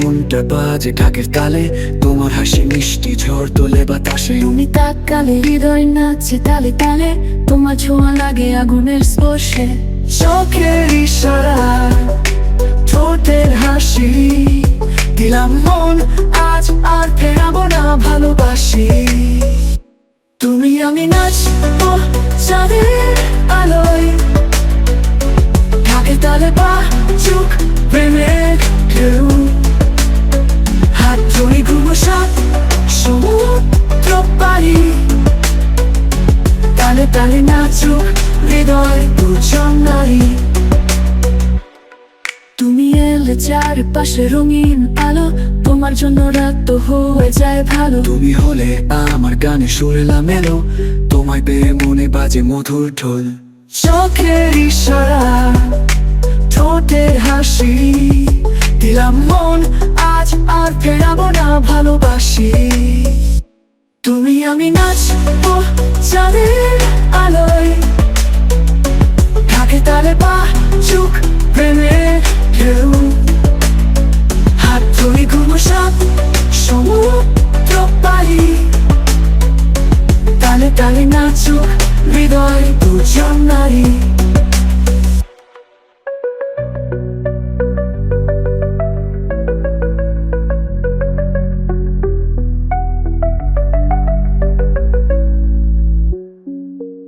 ঘণ্টা বাজে ঢাকের তালে। তোমার হাসি মিষ্টি ঝড় তোলে বাতাসে। তুমি তাকালে হৃদয় নাচে তালে তালে। তোমার ছোঁয়া লাগে আগুনের স্পর্শে। চোখের ইশারা ঠোঁটের হাসি। দিলাম মন আজ আর ফেরাবো না ভালোবাসি। তুমি আমি নাচ চাঁদের আলোয়। ঢাকে তালে পা তালে তালে নাচুক হৃদয় দুজন নারী। তুমি এলে চারপাশে রঙিন আলো তোমার জন্য রাত তো হয়ে যায় ভালো। তুমি হলে আমার গানে সুরেলা মেলো তোমায় পেয়ে মনে বাজে মধুর ঢোল। চোখের ইশারা ঠোঁটের হাসি তুমি আমি নাচ ও চাঁদের আলোয়। ঢাকে তালে পা চুক প্রেমের ঢেউ। হাত ধরে ঘুমো সাত সমুদ্র পারি তালে তালে নাচুক হৃদয় দুজন নারী।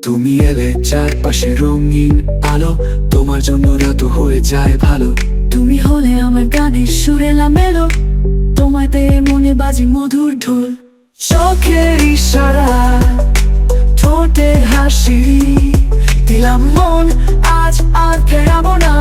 তুমি এলে চারপাশে রঙিন আলো, তোমার জন্য রাত হয়ে যায় ভালো। তুমি হলে আমার গানের সুরেলা মেলো তোমাতে মনে বাজি মধুর ঢোল। চোখের ইশারা, ঠোঁটে হাসি, দিলাম মন, আজ আর ফেরাবো না।